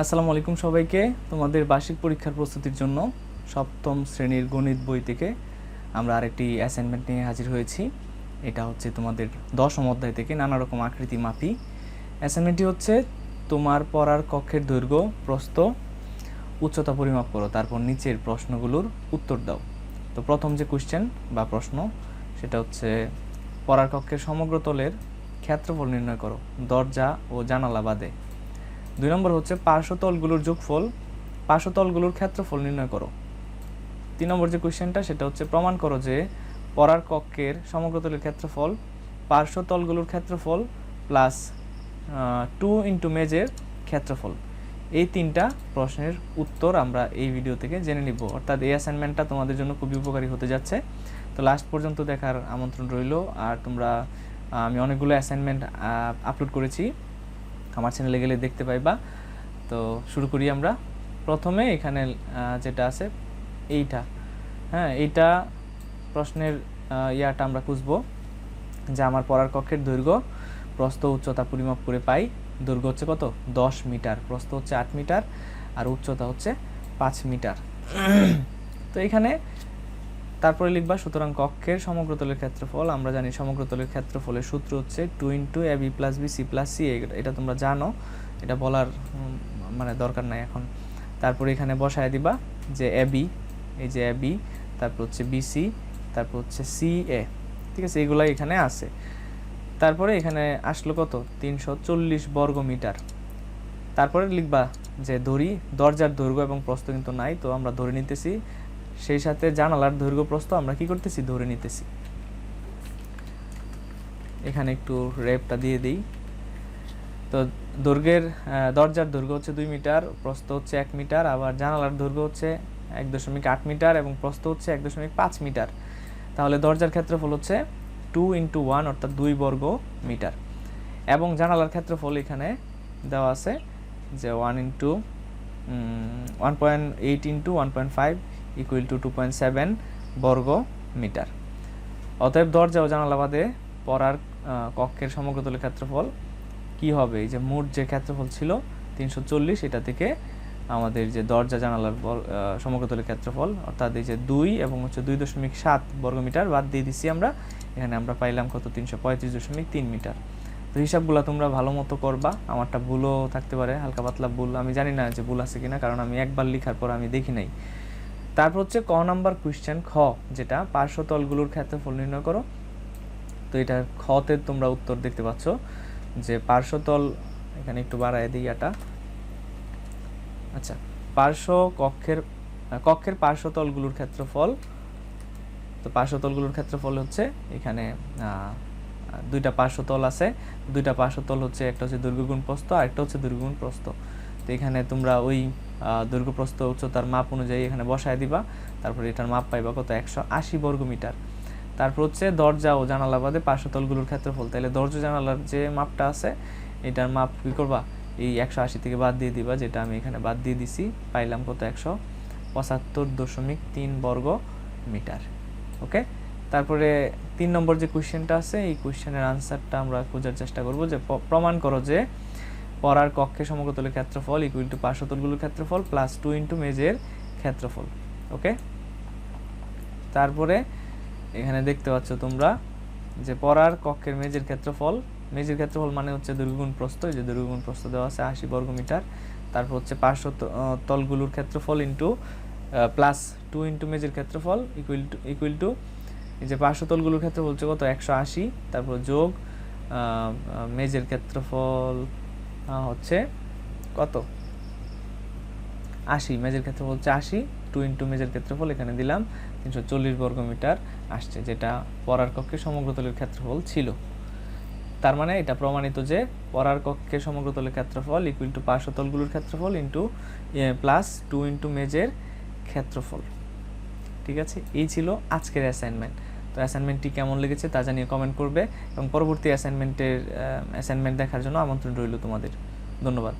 আসসালামু আলাইকুম সবাইকে। তোমাদের বার্ষিক পরীক্ষার প্রস্তুতির জন্য সপ্তম শ্রেণির গণিত বই থেকে আমরা আরেকটি অ্যাসাইনমেন্ট নিয়ে হাজির হয়েছি। এটা হচ্ছে তোমাদের দশম অধ্যায় থেকে নানা রকম আকৃতি মাপি। অ্যাসাইনমেন্টটি হচ্ছে, তোমার পড়ার কক্ষের দৈর্ঘ্য, প্রস্থ, উচ্চতা পরিমাপ করো, তারপর নিচের প্রশ্নগুলোর উত্তর দাও। তো প্রথম যে কোশ্চেন বা প্রশ্ন, সেটা হচ্ছে, পড়ার কক্ষের সমগ্র তলের ক্ষেত্রফল নির্ণয় করো, দরজা ও জানালা বাদে। দুই নম্বর হচ্ছে পার্শ্বতলগুলোর যোগফল, পার্শ্বতলগুলোর ক্ষেত্রফল নির্ণয় করো। তিন নম্বর যে কোয়েশ্চেনটা সেটা হচ্ছে প্রমাণ করো যে পরার কক্ষের সমগ্রতলের ক্ষেত্রফল, পার্শ্বতলগুলোর ক্ষেত্রফল প্লাস টু ইন্টু মেজের ক্ষেত্রফল। এই তিনটা প্রশ্নের উত্তর আমরা এই ভিডিও থেকে জেনে নিব। অর্থাৎ এই অ্যাসাইনমেন্টটা তোমাদের জন্য খুবই উপকারী হতে যাচ্ছে। তো লাস্ট পর্যন্ত দেখার আমন্ত্রণ রইল। আর তোমরা আমি অনেকগুলো অ্যাসাইনমেন্ট আপলোড করেছি। আমার চ্যানেলে গেলে দেখতে পাইবা। তো শুরু করি আমরা। প্রথমে এখানে যেটা আছে, এইটা। হ্যাঁ এইটা প্রশ্নের ইয়াটা আমরা খুঁজবো, যে আমার পড়ার কক্ষের দৈর্ঘ্য। প্রস্থ উচ্চতা পরিমাপ করে পাই। দৈর্ঘ্য হচ্ছে কত? দশ মিটার। প্রস্থ হচ্ছে আট মিটার, আর উচ্চতা হচ্ছে পাঁচ মিটার। তো এখানে তারপরে লিখবা, সুতরাং কক্ষের সমগ্রতলের ক্ষেত্রফল, আমরা জানি সমগ্রতলের ক্ষেত্রফলের সূত্র হচ্ছে two into A B plus B C plus C এটা তোমরা জানো, এটা বলার মানে দরকার নাই এখন। তারপরে এখানে বসায় দিবা যে এ বি এই যে এ বি তারপর হচ্ছে বিসি তারপর হচ্ছে সি এ ঠিক আছে? এগুলাই এখানে আছে। তারপরে এখানে আসলো কত? তিনশো চল্লিশ বর্গ মিটার তারপরে লিখবা যে ধরি দরজার দৈর্ঘ্য এবং প্রস্থ কিন্তু নাই, তো আমরা ধরে নিতেছি সেই সাথে জানালার দৈর্ঘ্য প্রস্থ আমরা কি করতেছি? ধরে নিতেছি। এখানে একটু রেপটা দিয়ে দিই। তো দৈর্ঘ্যের দরজার দৈর্ঘ্য হচ্ছে দুই মিটার, প্রস্থ হচ্ছে এক মিটার, আবার জানালার দৈর্ঘ্য হচ্ছে এক দশমিক আট মিটার এবং প্রস্থ হচ্ছে এক দশমিক পাঁচ মিটার। তাহলে দরজার ক্ষেত্রফল হচ্ছে টু ইন্টু ওয়ান অর্থাৎ দুই বর্গ মিটার। এবং জানালার ক্ষেত্রফল এখানে দেওয়া আছে যে one into one point eight into one point five equal to two point seven বর্গ মিটার। অতএব দরজা ও জানালা বাদে পড়ার কক্ষের সমগ্রতলের ক্ষেত্রফল কি হবে? এই যে মোট যে ক্ষেত্রফল ছিল তিনশো চল্লিশ, এটা থেকে আমাদের যে দরজা জানালার সমগ্রতলের ক্ষেত্রফল, অর্থাৎ এই যে দুই এবং হচ্ছে দুই দশমিক সাত বর্গমিটার বাদ দিয়ে দিচ্ছি আমরা, এখানে আমরা পাইলাম কত? তিনশো পঁয়ত্রিশ দশমিক তিন মিটার। তো হিসাবগুলো তোমরা ভালো মতো করবা, আমারটা ভুলও থাকতে পারে, হালকা পাতলা ভুল, আমি জানি না যে ভুল আছে কিনা, কারণ আমি একবার লেখার পর আমি দেখি নাই। তারপর হচ্ছে ক নাম্বার কোয়েশ্চেন খ, যেটা পার্শ্বতলগুলোর ক্ষেত্রফল নির্ণয় করো। তো এটা খতে তোমরা উত্তর দেখতে পাচ্ছ যে পার্শ্বতল এখানে একটু বাড়ায় দিই এটা আচ্ছা পার্শ্ব কক্ষের কক্ষের পার্শ্বতলগুলোর ক্ষেত্রফল, তো পার্শ্বতলগুলোর ক্ষেত্রফল হচ্ছে এখানে দুইটা পার্শ্বতল আছে। দুইটা পার্শ্বতল হচ্ছে, একটা হচ্ছে দুর্গগুণ প্রস্থ আর একটা হচ্ছে দৈর্ঘ্যগুণ প্রস্থ। তো এখানে তোমরা ওই আহ, দৈর্ঘ্য প্রস্থ উচ্চতার মাপ অনুযায়ী এখানে বসায় দিবা। তারপরে এটার মাপ পাইবা কত? একশো আশি বর্গ মিটার। তারপর হচ্ছে দরজা ও জানালা বাদে পার্শ্বতলগুলোর ক্ষেত্রফল। তাহলে দরজা জানালার যে মাপটা আছে এটার মাপ কী করবা? এই একশো আশি থেকে বাদ দিয়ে দিবা যেটা আমি এখানে বাদ দিয়ে দিছি। পাইলাম কত? একশো পঁচাত্তর দশমিক তিন বর্গ মিটার। ওকে? তারপরে তিন নম্বর যে কোশ্চেনটা আছে এই কোশ্চেনের আনসারটা আমরা খোঁজার চেষ্টা করব যে প্রমাণ করো যে পড়ার কক্ষে সমগ্রতলের ক্ষেত্রফল ইকুয়াল টু পার্শ্বতলগুলোর ক্ষেত্রফল প্লাস টু ইন্টু মেজের ক্ষেত্রফল ওকে তারপরে এখানে দেখতে পাচ্ছ তোমরা যে পড়ার কক্ষের মেজের ক্ষেত্রফল মেজের ক্ষেত্রফল মানে হচ্ছে দুর্গুণ প্রস্থ যে দুর্গুণ প্রস্থ দেওয়া আছে আশি বর্গ মিটার তারপর হচ্ছে পার্শ্ব তলগুলোর ক্ষেত্রফল ইন্টু প্লাস টু ইন্টু মেজের ক্ষেত্রফল ইকুয়াল টু ইকুয়াল টু এই যে পার্শ্বতলগুলোর ক্ষেত্রফল হচ্ছে কত? একশো আশি। তারপর যোগ মেজের ক্ষেত্রফল হচ্ছে কত? আশি, মেজের ক্ষেত্রফল হচ্ছে আশি টু ইন্টু মেজের ক্ষেত্রফল এখানে দিলাম তিনশো চল্লিশ বর্গ মিটার আসছে, যেটা পরার কক্ষে সমগ্রতলের ক্ষেত্রফল ছিল। তার মানে এটা প্রমাণিত যে পরার কক্ষে সমগ্রতলের ক্ষেত্রফল ইকুয়াল টু পার্শ্বতলগুলোর ক্ষেত্রফল ইন্টু প্লাস টু ইন্টু মেজের ক্ষেত্রফল। ঠিক আছে? এই ছিল আজকের অ্যাসাইনমেন্ট তো অ্যাসাইনমেন্টটি কেমন লেগেছে তা জানিয়ে কমেন্ট করবে এবং পরবর্তী অ্যাসাইনমেন্টের অ্যাসাইনমেন্ট দেখার জন্য আমন্ত্রণ রইল তোমাদের। ধন্যবাদ।